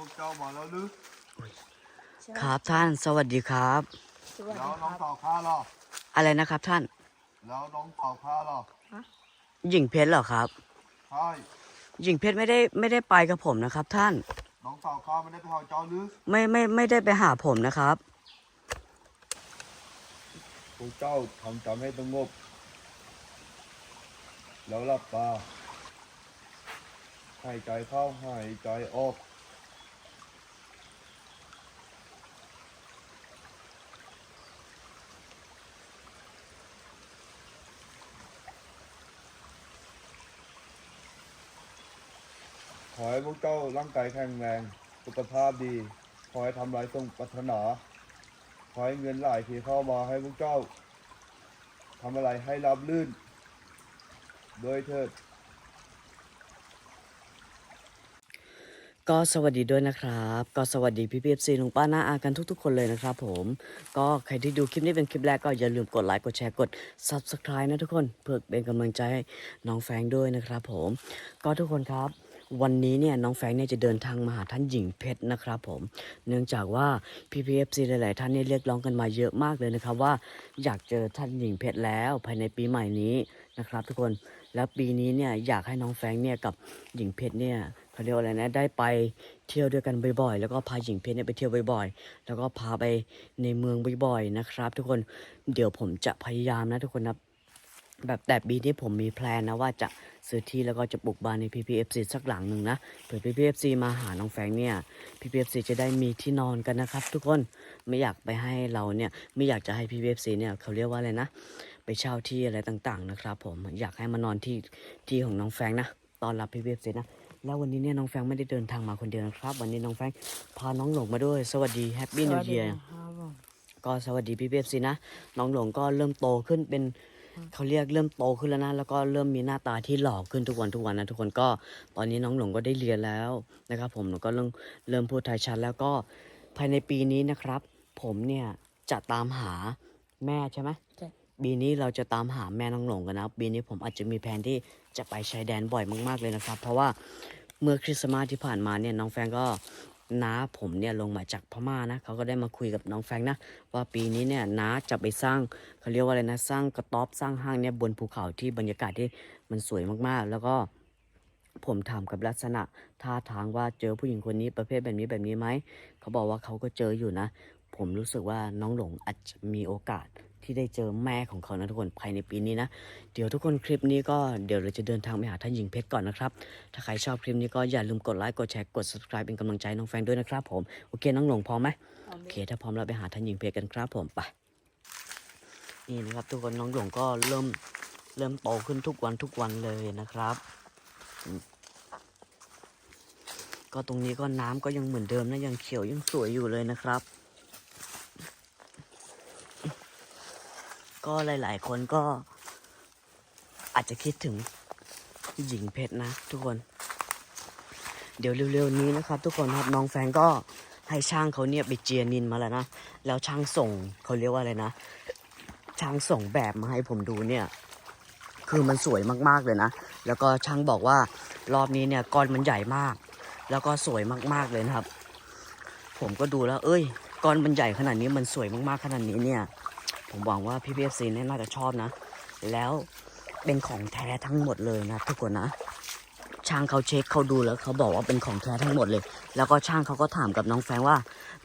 วกเจ้ามาแล้วหรือครับท่านสวัสดีครับ สวัสแล้ดีวคน้อรังบสาวข้าล่ะอะไรนะครับท่านแล้วน้องสาวข้าล่ะหญิงเพชรเหรอครับ ใช่หญิงเพชรไม่ได้ไม่ได้ไปกับผมนะครับ ท่านน้องสาวข้าไม่ได้ไปหาเจ้าหรือไม่ไม่ไม่ได้ไปหาผมนะครับ พวกเจ้าทำใจให้สงบ แล้วหลับตาหายใจเข้าหายใจออก อให้พวกเจ้าร่างกายแข็งแรง สุขภาพดี ขอให้ทำลายทรงปรารถนา ขอให้เงินไหลที่เข้ามาให้พวกเจ้าทำอะไรให้รับลื่น โดยเถิด ก็สวัสดีด้วยนะครับ ก็สวัสดีพี่พีเอฟซีลุงป้าน้าอากันทุกๆ คนเลยนะครับผม ก็ใครที่ดูคลิปนี้เป็นคลิปแรกก็อย่าลืมกดไลค์กดแชร์กด Subscribe นะทุกคนเพื่อเป็นกำลังใจให้น้องแฟงด้วยนะครับผม ก็ทุกคนครับ วันนี้เนี่ยน้องแฟงเนี่ยจะเดินทางมาหาท่านหญิงเพชรนะครับผม เนื่องจากว่าพี่พีเอฟซีหลาย ๆ ท่านเนี่ยเรียกร้องกันมาเยอะมากเลยนะครับว่าอยากเจอท่านหญิงเพชรแล้วภายในปีใหม่นี้นะครับ ทุกคนแล้วปีนี้เนี่ยอยากให้น้องแฟงเนี่ยกับหญิงเพชรเนี่ยเขาเรียกอะไรนะได้ไปเที่ยวด้วยกันบ่อย ๆ แล้วก็พาหญิงเพชรเนี่ยไปเที่ยวบ่อย ๆ แล้วก็พาไปในเมืองบ่อย ๆ นะครับ ทุกคนเดี๋ยวผมจะพยายามนะทุกคนนะ แบบแต่ปีนี้ผมมีแพลนนะว่าจะซื้อที่แล้วก็จะปลูกบ้านใน PPFC สักหลังหนึ่งนะเผื่อ PPFC มาหาน้องแฟรงค์เนี่ย PPFC จะได้มีที่นอนกันนะครับ ทุกคนไม่อยากไปให้เราเนี่ยไม่อยากจะให้ PPFC เนี่ยเขาเรียกว่าอะไรนะ ไปเช่าที่อะไรต่างๆนะครับ ผมอยากให้มานอนที่ที่ของน้องแฟรงค์นะตอนรับพี่เวฟเสร็จนะแล้ววันนี้เนี่ยน้องแฟรงค์ไม่ได้เดินทางมาคนเดียวนะครับ วันนี้น้องแฟรงค์พาน้องหลงมาด้วย สวัสดีแฮปปี้นิวเยียร์ครับผมก็สวัสดีพี่เวฟสินะน้องหลงก็เริ่มโตขึ้นเป็น เขาเรียกเริ่มโตขึ้นแล้วนะแล้วก็เริ่มมีหน้าตาที่หล่อขึ้นทุกวันทุกวันนะทุกคนก็ตอนนี้น้องหลงก็ได้เรียนแล้วนะครับ ผมหนูก็เริ่มเริ่มพูดไทยชัดแล้วก็ภายในปีนี้นะครับ ผมเนี่ยจะตามหาแม่ใช่ไหมใช่ปีนี้เราจะตามหาแม่น้องหลงกันนะครับปีนี้ผมอาจจะมีแผนที่จะไปชายแดนบ่อยมากๆเลยนะครับ เพราะว่าเมื่อคริสต์มาสที่ผ่านมาเนี่ยน้องแฟรงก์ก็ น้าผมเนี่ยลงมาจากพม่านะเขาก็ได้มาคุยกับน้องแฟงนะ ว่าปีนี้เนี่ยน้าจะไปสร้างเขาเรียกว่าอะไรนะ สร้างกระต๊อบสร้างห้างเนี่ยบนภูเขาที่บรรยากาศที่มันสวยมากๆ แล้วก็ผมถามกับลักษณะท่าทางว่าเจอผู้หญิงคนนี้ประเภทแบบนี้แบบนี้ไหมเขาบอกว่าเขาก็เจออยู่นะ ผมรู้สึกว่าน้องหลงอาจจะมีโอกาส ที่ได้เจอแม่ของเขานะทุกคนภายในปีนี้นะ เดี๋ยวทุกคนคลิปนี้ก็เดี๋ยวเราจะเดินทางไปหาท่านหญิงเพชรก่อนนะครับ ถ้าใครชอบคลิปนี้ก็อย่าลืมกดไลค์กดแชร์กด subscribe เป็นกำลังใจน้องแฟรงด้วยนะครับผมโอเคน้องหลงพร้อมไหมโอเค ถ้าพร้อมเราไปหาท่านหญิงเพชรกันครับผมไปนี่นะครับ ทุกคนน้องหลงก็เริ่มเริ่มโตขึ้นทุกวันทุกวันเลยนะครับ ก็ตรงนี้ก็น้ำก็ยังเหมือนเดิมนะยังเขียวยังสวยอยู่เลยนะครับ ก็หลาย ๆ คนก็อาจจะคิดถึงหญิงเพชรนะ ทุกคน เดี๋ยวเร็วๆนี้นะครับ ทุกคนครับน้องแฟนก็ให้ช่างเขาเนี่ยไปเจียนินมาแล้วนะ แล้วช่างส่งเขาเรียกว่าอะไรนะ ช่างส่งแบบมาให้ผมดูเนี่ย คือมันสวยมากๆเลยนะ แล้วก็ช่างบอกว่ารอบนี้เนี่ยก้อนมันใหญ่มาก แล้วก็สวยมากๆเลยนะครับ ผมก็ดูแล้ว เอ้ยก้อนมันใหญ่ขนาดนี้มันสวยมากๆขนาดนี้เนี่ย ผมหวังว่าพี่พีเอฟซีเนี่ยน่าจะชอบนะ แล้วเป็นของแท้ทั้งหมดเลยนะทุกคนนะ ช่างเขาเช็คเขาดูแล้วเขาบอกว่าเป็นของแท้ทั้งหมดเลย แล้วก็ช่างเขาก็ถามกับน้องแฟงว่า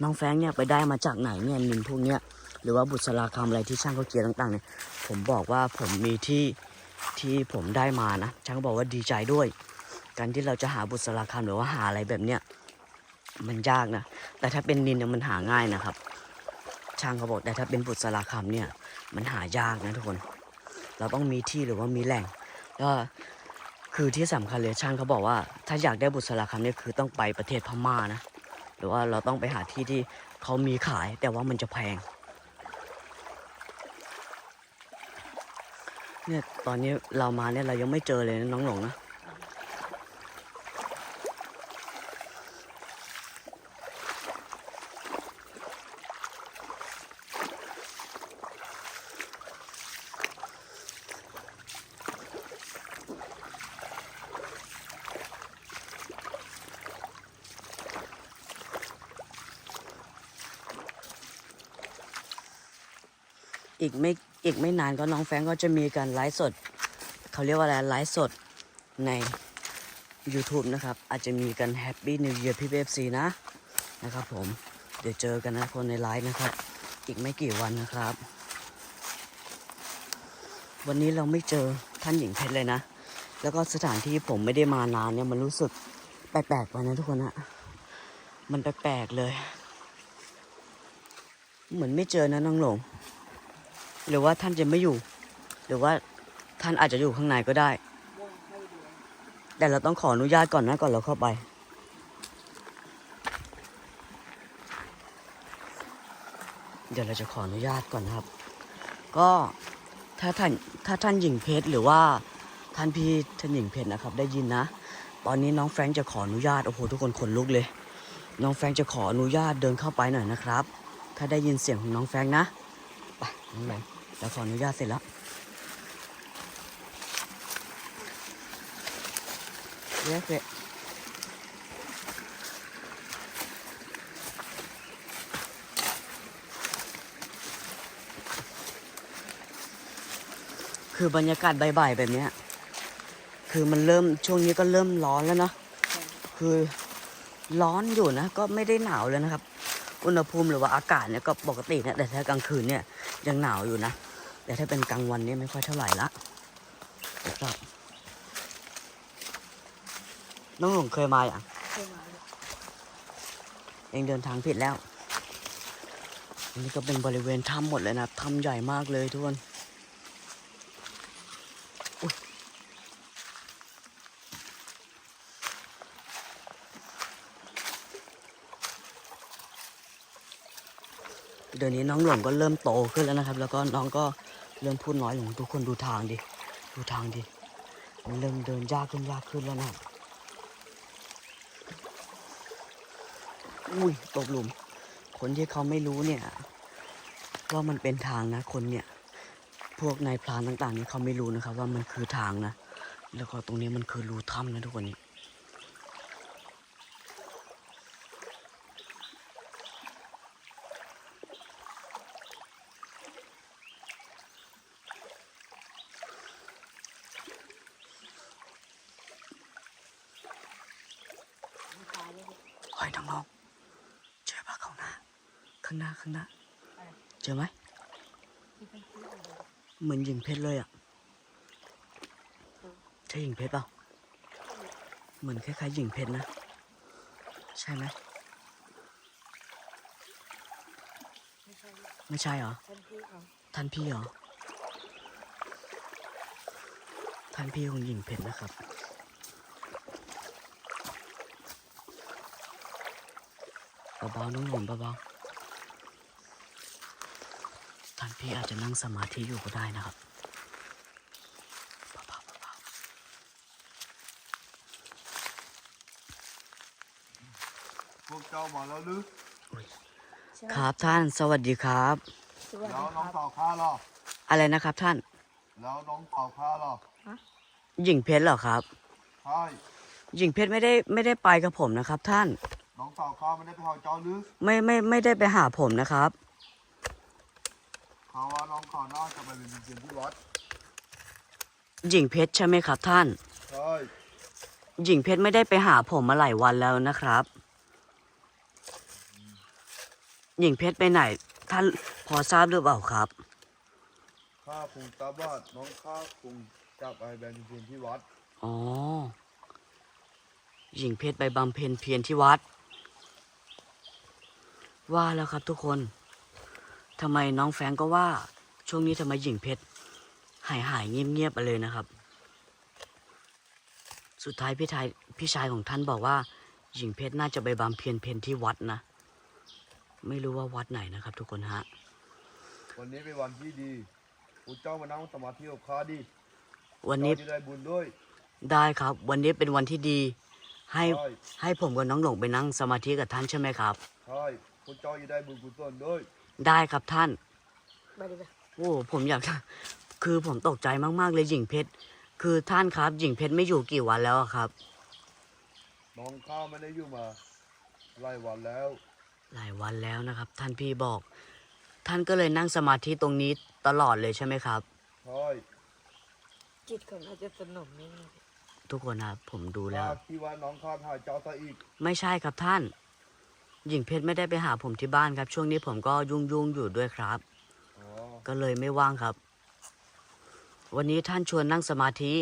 น้องแฟงเนี่ยไปได้มาจากไหนเนี่ยนินพวกเนี้ยหรือว่าบุษราคำอะไรที่ช่างเขาเกียร์ต่างๆเนี่ยผมบอกว่าผมมีที่ที่ผมได้มานะช่างบอกว่าดีใจด้วย การที่เราจะหาบุษราคำหรือว่าหาอะไรแบบเนี้ยมันยากนะ แต่ถ้าเป็นนินเนี่ยมันหาง่ายนะครับ ช่างเขาบอกแต่ถ้าเป็นบุษราคำเนี่ย มันหายากนะทุกคน เราต้องมีที่หรือว่ามีแหล่งแล้วคือที่สำคัญเลยช่างเขาบอกว่า ถ้าอยากได้บุษราคำเนี่ยคือต้องไปประเทศพม่านะหรือว่าเราต้องไปหาที่ที่เขามีขายแต่ว่ามันจะแพงเนี่ยตอนนี้เรามาเนี่ยเรายังไม่เจอเลยนะน้องหลงนะ อีกไม่อีกไม่นานก็น้องแฟงก็จะมีการไลฟ์สด เขาเรียกว่าอะไรไลฟ์สดใน YouTube นะครับ อาจจะมีกัน Happy New Year พี่เบฟซีนะนะครับผมเดี๋ยวเจอกันนะคนในไลฟ์นะครับ อีกไม่กี่วันนะครับ วันนี้เราไม่เจอท่านหญิงเพชรเลยนะ แล้วก็สถานที่ผมไม่ได้มานานเนี่ยมันรู้สึกแปลกๆไปนะทุกคนนะมันแปลกๆเลย เหมือนไม่เจอนะน้องหลง หรือว่าท่านจะไม่อยู่ หรือว่าท่านอาจจะอยู่ข้างในก็ได้ แต่เราต้องขออนุญาตก่อนนะก่อนเราเข้าไป เดี๋ยวเราจะขออนุญาตก่อนนะครับ ก็ถ้าท่านถ้าท่านหญิงเพชรหรือว่าท่านพี่ท่านหญิงเพชรนะครับ ได้ยินนะ ตอนนี้น้องแฟรงค์จะขออนุญาตโอ้โหทุกคนขนลุกเลย น้องแฟรงค์จะขออนุญาตเดินเข้าไปหน่อยนะครับ ถ้าได้ยินเสียงของน้องแฟรงค์นะ ไปน้องแบงค์ เราขออนุญาตเสร็จแล้วเรียกเลยคือบรรยากาศบ่ายๆแบบเนี้ย คือมันเริ่มช่วงนี้ก็เริ่มร้อนแล้วเนาะคือร้อนอยู่นะ ก็ไม่ได้หนาวเลยนะครับ อุณหภูมิหรือว่าอากาศเนี่ยก็ปกตินะแต่ถ้ากลางคืนเนี่ยยังหนาวอยู่นะ แต่ถ้าเป็นกลางวันเนี่ยไม่ค่อยเท่าไหร่ละครับน้องหลงเคยมาอย่างเคยมาเลยเองเดินทางผิดแล้ว อันนี้ก็เป็นบริเวณถ้ำหมดเลยนะถ้ำใหญ่มากเลยทุกคน เดี๋ยวนี้น้องหลงก็เริ่มโตขึ้นแล้วนะครับ แล้วก็น้องก็เริ่มพูดน้อยลงทุกคนดูทางดิ ดูทางดิ มันเริ่มเดินยากขึ้นยากขึ้นแล้วนะอุ้ยตกหลุม คนที่เขาไม่รู้เนี่ยว่ามันเป็นทางนะ คนเนี่ย พวกนายพรานต่างๆนี่เขาไม่รู้นะครับ ว่ามันคือทางนะ แล้วก็ตรงนี้มันคือรูถ้ำนะทุกคนนี่เฮ้ยน้องๆเจอปะข้างหน้า ข้างหน้าข้างหน้า เจอไหม ที่เป็นที่อะไร เหมือนหญิงเพชรเลยอะ ใช่หญิงเพชรเปล่า เหมือนคล้ายๆหญิงเพชรนะ ใช่ไหมไม่ใช่ไม่ใช่เหรอท่านพี่เขาท่านพี่เหรอท่านพี่ของหญิงเพชรนะครับ เบาๆน้องหนุ่มเบาๆท่านพี่อาจจะนั่งสมาธิอยู่ก็ได้นะครับเบาๆเบา พวกเจ้ามาแล้วหรือใช่ๆครับท่านสวัสดีครับ สวัสแล้วดีคน้อรังบสาวข้าล่ะอะไรนะครับท่านแล้วน้องสาวข้าล่ะหญิงเพชรเหรอครับ ใช่หญิงเพชรไม่ได้ไม่ได้ไปกับผมนะครับ ท่านน้องสาวข้าไม่ได้ไปหาเจ้าหรือไม่ไม่ไม่ได้ไปหาผมนะครับเขาว่าน้องเขาน่าจะไปเป็นเรียนที่วัดหญิงเพชรใช่ไหมครับท่าน ใช่หญิงเพชรไม่ได้ไปหาผมมาหลายวันแล้วนะครับ หญิงเพชรไปไหน ท่านพอทราบหรือเปล่าครับ ข้าคงตาบาดน้องข้าคงจะไปเป็นเรียนที่วัด อ๋อ หญิงเพชรไปบำเพ็ญเพียรที่วัด ว่าแล้วครับทุกคนทำไมน้องแฟรงก์ก็ว่า ช่วงนี้ทำไมหญิงเพชรหายหายๆเงียบๆไปเลยนะครับ สุดท้ายพี่ชายพี่ชายของท่านบอกว่า หญิงเพชรน่าจะไปบำเพ็ญเพียรที่วัดนะ ไม่รู้ว่าวัดไหนนะครับ ทุกคนฮะ วันนี้เป็นวันที่ดีพวกเจ้ามานั่งสมาธิกับข้าดิวันนี้เจ้าจะได้บุญด้วย ได้ครับ วันนี้เป็นวันที่ดี ให้ใช่ ให้ผมกับน้องหลงไปนั่งสมาธิกับท่านใช่ไหมครับ ใช่พวกเจ้าจะได้บุญกุศลด้วย ได้ครับท่าน ไปดีไปโอ้ผมอยากจะคือผมตกใจมากๆเลยหญิงเพชร คือท่านครับหญิงเพชรไม่อยู่กี่วันแล้วอะครับ น้องข้าไม่ได้อยู่มาหลายวันแล้ว หลายวันแล้วนะครับ ท่านพี่บอก ท่านก็เลยนั่งสมาธิตรงนี้ตลอดเลยใช่ไหมครับ ใช่จิตเขาน่าจะสนมนี่นะทุกคนครับผมดูแล้ถ้าวคิดว่าน้องข้ามหาเจ้าซะอีก ไม่ใช่ครับท่าน หญิงเพชรไม่ได้ไปหาผมที่บ้านครับ ช่วงนี้ผมก็ยุ่งยุ่งๆอยู่ด้วยครับ อ๋อ ก็เลยไม่ว่างครับ วันนี้ท่านชวนนั่งสมาธิ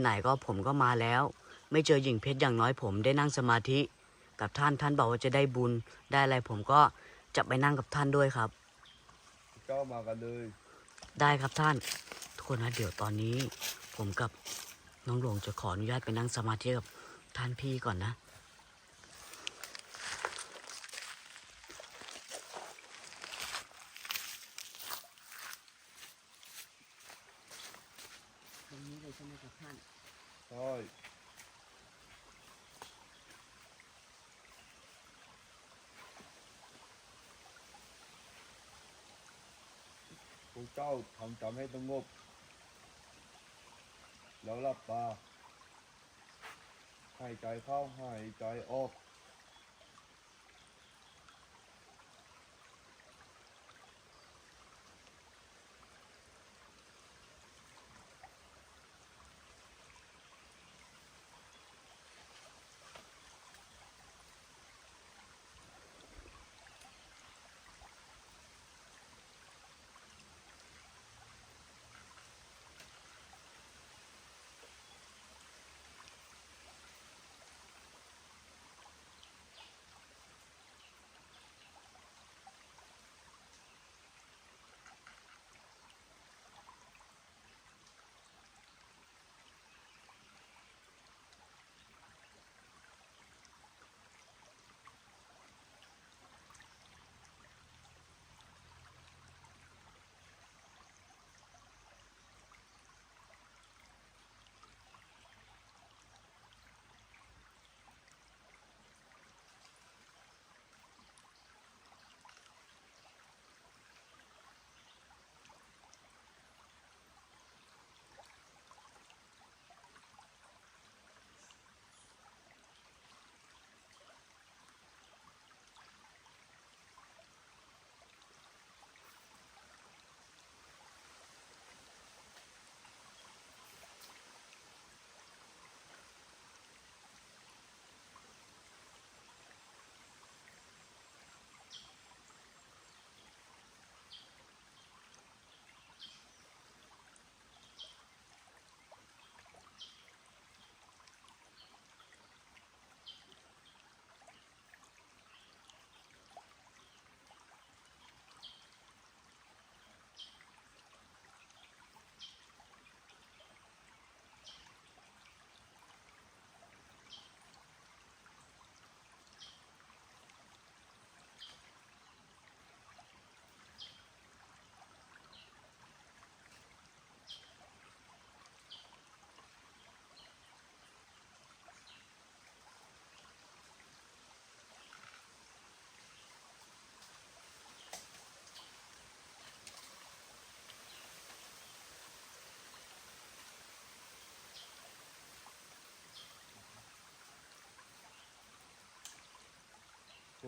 ไหนๆก็ผมก็มาแล้ว ไม่เจอหญิงเพชรอย่างน้อยผมได้นั่งสมาธิ กับท่านท่านบอกว่าจะได้บุญได้อะไรผมก็จะไปนั่งกับท่านด้วยครับเจ้ามากันเลย ได้ครับท่าน ทุกคนนะเดี๋ยวตอนนี้ ผมกับน้องหลวงจะขออนุญาตไปนั่งสมาธิกับท่านพี่ก่อนนะตรงนี้เลยใช่ไหมครับท่านใช่พวก เจ้าทำจำให้สงบ แล้วหลับตาหายใจเข้าหายใจออก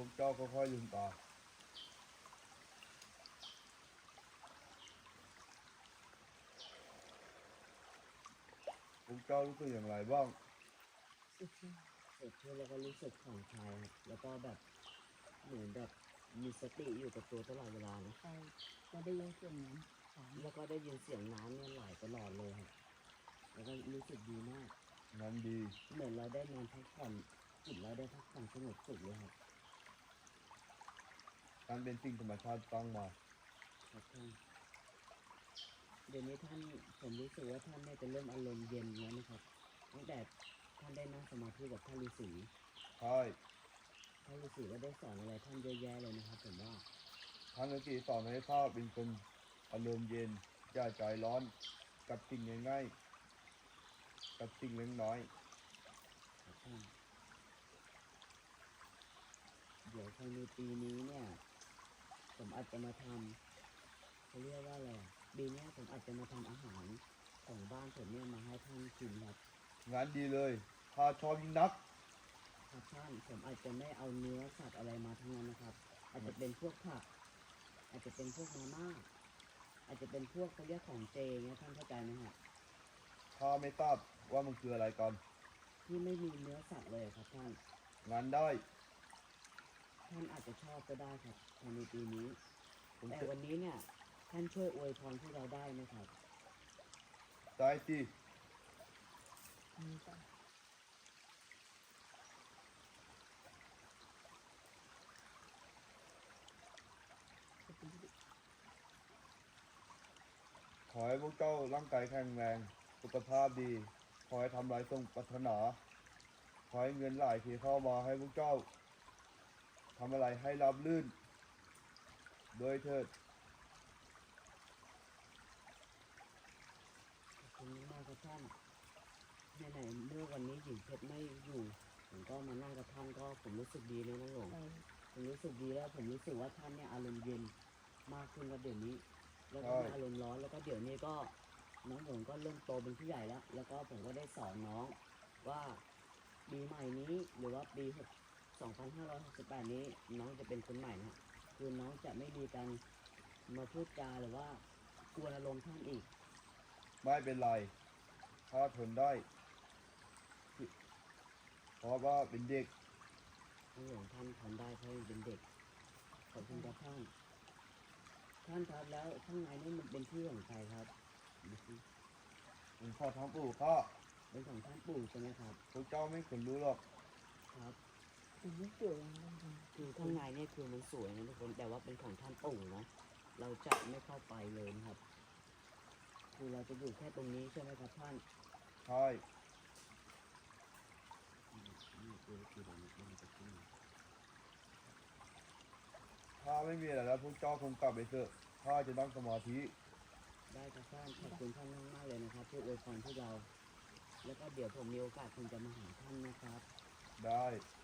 วกเจ้าก็ค่อยลืมตาพวกเจ้ารู้สึกอย่างไรบ้างสดชื่นแล้วก็รู้สึกผ่อนคลายครับแล้วก็แบบเหมือนแบบมีสติอยู่กับตัวตลอดเวลานะใช่ก็ได้ยินเสียงน้ำของแล้วก็ได้ยินเสียงน้ำเนี่ยไหลตลอดเลยครับแล้วก็รู้สึกดีมากนั้นดี เหมือนเราได้นอนพักผ่อนจิตเราได้พักผ่อนสงบสุขเลยครับ นั้นเป็นสิ่งธรรมชาติตั้งมาครับท่านเดี๋ยวนี้ท่านผมรู้สึกว่าท่านเนี่ยจะเริ่มอารมณ์เย็นแล้วนะครับ ตั้งแต่ท่านได้นั่งสมาธิกับท่านฤาษีใช่ท่านฤาษีก็ได้สอนอะไรท่านเยอะแยะเลยนะครับผมว่าท่านฤาษีสอนให้ข้าเป็นคนอารมณ์เย็นอย่าใจร้อนกับสิ่งง่ายๆกับสิ่งเล็กน้อยครับท่านเดี๋ยวภายในปีนี้เนี่ย ผมอาจจะมาทำเขาเรียกว่าอะไรอะปีเนี้ยผมอาจจะมาทำอาหารของบ้านผมเนี่ยมาให้ท่านกินครับงานดีเลยข้าชอบยิ่งนักครับท่านผมอาจจะไม่เอาเนื้อสัตว์อะไรมาทั้งนั้นนะครับ อาจจะเป็นพวกผัก อาจจะเป็นพวกมาม่าอาจจะเป็นพวกเขาเรียกของเจเงี้ยท่านเข้าใจไหมฮะข้าไม่ทราบว่ามันคืออะไรก่อนที่ไม่มีเนื้อสัตว์เลยครับท่านงานได้ ท่านอาจจะชอบก็ได้ครับภายในปีนี้ผมแต่จะวันนี้เนี่ย ท่านช่วยอวยพรพวกเราได้ไหมครับได้ที่มีปะขอให้พวกเจ้าร่างกายแข็งแรง สุขภาพดี ขอให้ทำลายทรงปรารถนา ขอให้เงินไหลที่เข้ามาให้พวกเจ้า ทำอะไรให้รับลื่น โดยเถิดขอบคุณมากครับท่านไหนๆเมื่อวันนี้หญิงเพชรไม่อยู่ผมก็มานั่งกับท่านก็ผมรู้สึกดีเลยนะหลวงไปผมรู้สึกดีแล้วผมรู้สึกว่าท่านเนี่ยอารมณ์เย็นมากขึ้นกับเดี๋ยวนี้ แล้วก็ใช่ไม่อารมณ์ร้อนแล้วก็เดี๋ยวนี้ก็น้องผมก็เริ่มโตเป็นผู้ใหญ่แล้ว แล้วก็ผมก็ได้สอนน้องว่าปีใหม่นี้หรือว่าปี 2568 นี้น้องจะเป็นคนใหม่นะคือน้องจะไม่มีการมาพูดจาหรือว่ากวนอารมณ์ท่านอีก ไม่เป็นไรข้าทนได้เพราะว่าเป็นเด็กท่านหลวงท่านทำได้เพราะยังเป็นเด็กขอบคุณครับท่านท่านครับแล้วข้างในนี่มันเป็นที่ของใครครับดูสิผมขอทำปู่ข้าเป็นของท่านปู่ใช่ไหมครับพวกเจ้าไม่ควรรู้หรอกครับ ผมไม่เกี่ยวยังไงกันคือข้างในเนี่ยคือมันสวยนะทุกคนแต่ว่าเป็นของท่านปู่นะเราจะไม่เข้าไปเลยนะครับ คือเราจะอยู่แค่ตรงนี้ใช่ไหมครับท่านใช่นี่คือคือเราไม่ต้องไปที่นี่ถ้าไม่มีอะไรแล้วพวกเจ้าคงกลับไปเถอะข้าจะนั่งสมาธิได้ครับท่านขอบคุณท่านมากๆเลยนะครับที่อวยพรพวกเรา แล้วก็เดี๋ยวผมมีโอกาสคงจะมาหาท่านนะครับ ได้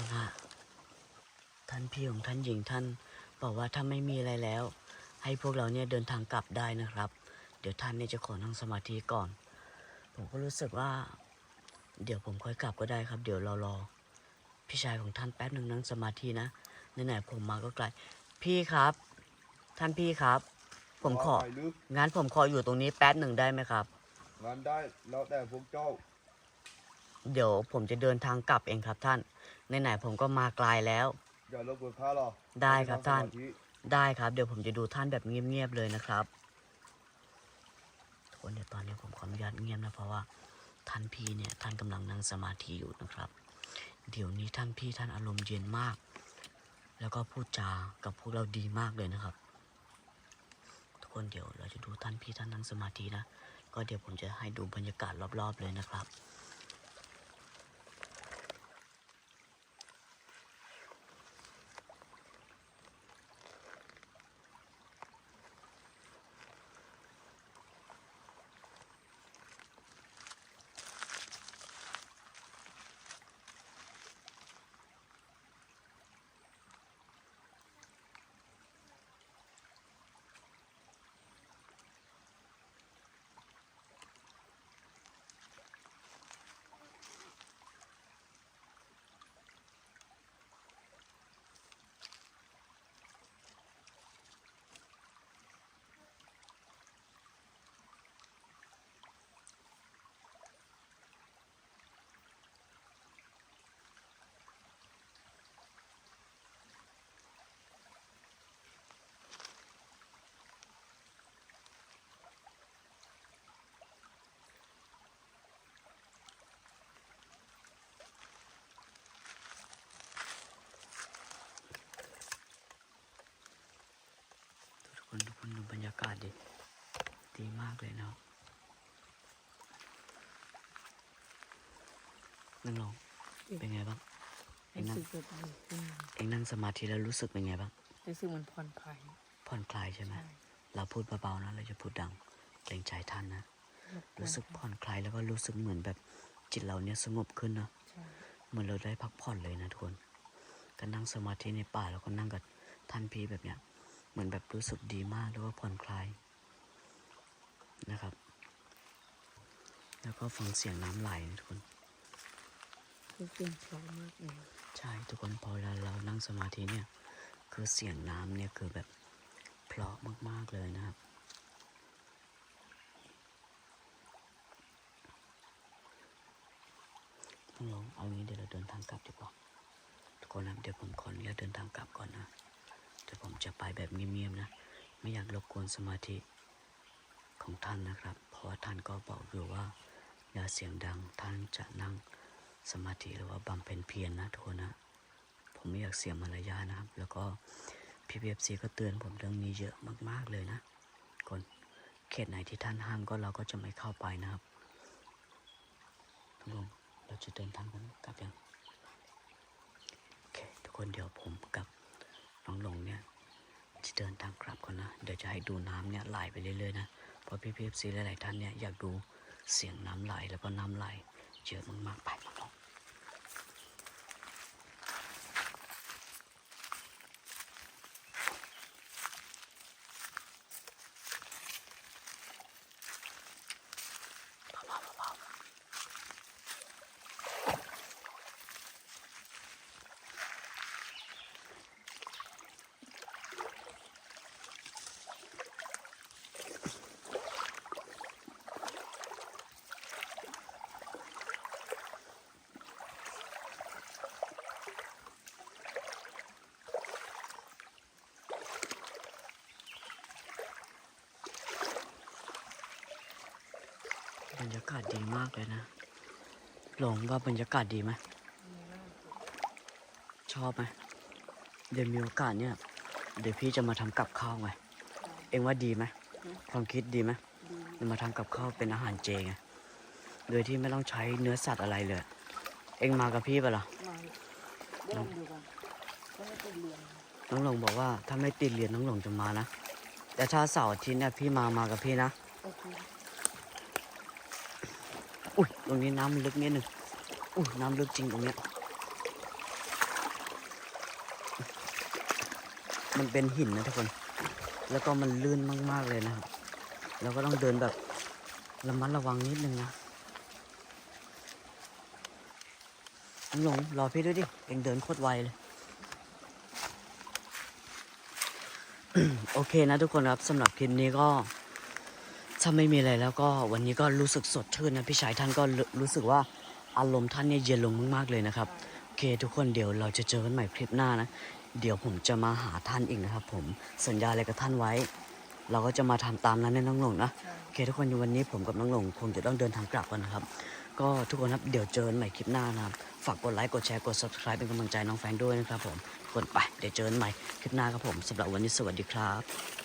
คนฮะท่านพี่ของท่านหญิงท่าน บอกว่าถ้าไม่มีอะไรแล้ว ให้พวกเราเนี่ยเดินทางกลับได้นะครับ เดี๋ยวท่านเนี่ยจะขอนั่งสมาธิก่อน ผมก็รู้สึกว่า เดี๋ยวผมค่อยกลับก็ได้ครับ เดี๋ยวเรารอพี่ชายของท่านแป๊บหนึ่งนั่งสมาธินะไหนๆผมมาก็ไกลพี่ครับ ท่านพี่ครับ ผมขอว่าไปลึก งั้นผมขออยู่ตรงนี้แป๊บหนึ่งได้ไหมครับ งานได้แล้วแต่พวกเจ้า เดี๋ยวผมจะเดินทางกลับเองครับท่าน ไหนๆผมก็มาไกลแล้ว อย่ารบกวนข้าหรอกได้ครับท่านงสมธิได้ครับ เดี๋ยวผมจะดูท่านแบบเงียบๆเลยนะครับทุกคนเดี๋ยวตอนนี้ผมขออนุญาตเงียบนะเพราะว่าท่านพี่เนี่ยท่านกำลังนั่งสมาธิอยู่นะครับ เดี๋ยวนี้ท่านพี่ท่านอารมณ์เย็นมาก แล้วก็พูดจากับพวกเราดีมากเลยนะครับ ทุกคนเดี๋ยวเราจะดูท่านพี่ท่านนั่งสมาธินะ ก็เดี๋ยวผมจะให้ดูบรรยากาศรอบๆเลยนะครับ รรยากาศดิดีมากเลยเนาะนั่งลงเป็นไงบ้างเอ็งนั่งรู้สึกแบบดีขึ้นเอ็งนั่งสมาธิแล้วรู้สึกเป็นไงบ้างรู้สึกมันผ่อนคลายผ่อนคลายใช่ไหมใช่เราพูดเบาๆนะเราจะพูดดังเกรงใจท่านนะรบกวนรู้สึกผ่อนคลายแล้วก็รู้สึกเหมือนแบบจิตเราเนี่ยสงบขึ้นเนาะใช่เหมือนเราได้พักผ่อนเลยนะทุกคนการนั่งสมาธิในป่าแล้วก็นั่งกับท่านพี่แบบเนี้ย เหมือนแบบรู้สึกดีมากแล้วก็ผ่อนคลายนะครับ แล้วก็ฟังเสียงน้ำไหลนะทุกคนคือเสียงเพราะมากเลยใช่ทุกคนพอเวลาเรานั่งสมาธิเนี่ย คือเสียงน้ำเนี่ยคือแบบเพราะมากๆเลยนะครับต้องลองเอางี้เดี๋ยวเราเดินทางกลับดีกว่าทุกคนนะเดี๋ยวผมขออนุญาตเดินทางกลับก่อนนะ เดี๋ยวผมจะไปแบบเงียบๆนะ ไม่อยากรบกวนสมาธิของท่านนะครับ เพราะว่าท่านก็บอกอยู่ว่า อย่าเสียงดังท่านจะนั่งสมาธิหรือว่าบำเพ็ญเพียรนะทุกคนนะ ผมไม่อยากเสียมารยาทนะครับ แล้วก็พี่เบฟซีก็เตือนผมเรื่องนี้เยอะมากๆเลยนะคนเขตไหนที่ท่านห้ามก็เราก็จะไม่เข้าไปนะครับทุกคนเราจะเดินทางกันกลับยังโอเคทุกคนเดี๋ยวผมกับ น้องหลงเนี่ยจะเดินทางกลับก่อนนะ เดี๋ยวจะให้ดูน้ำเนี่ยไหลไปเรื่อยๆนะ เพราะพี่พีเอฟซีหลายๆท่านเนี่ยอยากดูเสียงน้ำไหลแล้วก็น้ำไหลเยอะมากๆไป บรรยากาศดีมากเลยนะ หลงว่าบรรยากาศดีไหม ชอบไหม เดี๋ยวมีโอกาสเนี่ย เดี๋ยวพี่จะมาทำกับข้าวไง เองว่าดีไหม ความคิดดีไหมจะมาทำกับข้าวเป็นอาหารเจไง โดยที่ไม่ต้องใช้เนื้อสัตว์อะไรเลย เองมากับพี่ปะล่ะ มาเริ่มดูกันก็ไม่เป็นเรียนน้องหลงบอกว่าถ้าไม่ติดเรียนน้องหลงจะมานะ แต่ถ้าเสาร์อาทิตย์เนี่ยพี่มามากับพี่นะ โอเค อุ้ย ตรงนี้น้ำมันลึกนิดหนึ่งอุ้น้ำลึกจริงตรงเนี้ยมันเป็นหินนะทุกคน แล้วก็มันลื่นมาก ๆ เลยนะครับเราก็ต้องเดินแบบระมัดระวังนิดนึงนะหลงรอพี่ด้วยดิ เองเดินโคตรไวเลย โอเคนะทุกคนครับสำหรับคลิปนี้ก็ ถ้าไม่มีอะไรแล้วก็วันนี้ก็รู้สึกสดชื่นนะพี่ชายท่านก็รู้สึกว่าอารมณ์ท่านเนี่ยเย็นลงมากๆเลยนะครับโอเค ทุกคนเดี๋ยวเราจะเจอกันใหม่คลิปหน้านะ เดี๋ยวผมจะมาหาท่านอีกนะครับ ผมสัญญาอะไรกับท่านไว้ เราก็จะมาทำตามนั้นในน้องหลงนะโอเค ทุกคนวันนี้ผมกับน้องหลงคงจะต้องเดินทางกลับกันนะครับ ก็ทุกคนครับเดี๋ยวเจอกันใหม่คลิปหน้านะครับฝากกดไลค์กดแชร์กด subscribe เป็นกำลังใจน้องแฟนด้วยนะครับผมกดไปเดี๋ยวเจอกันใหม่คลิปหน้าครับผมสำหรับวันนี้สวัสดีครับ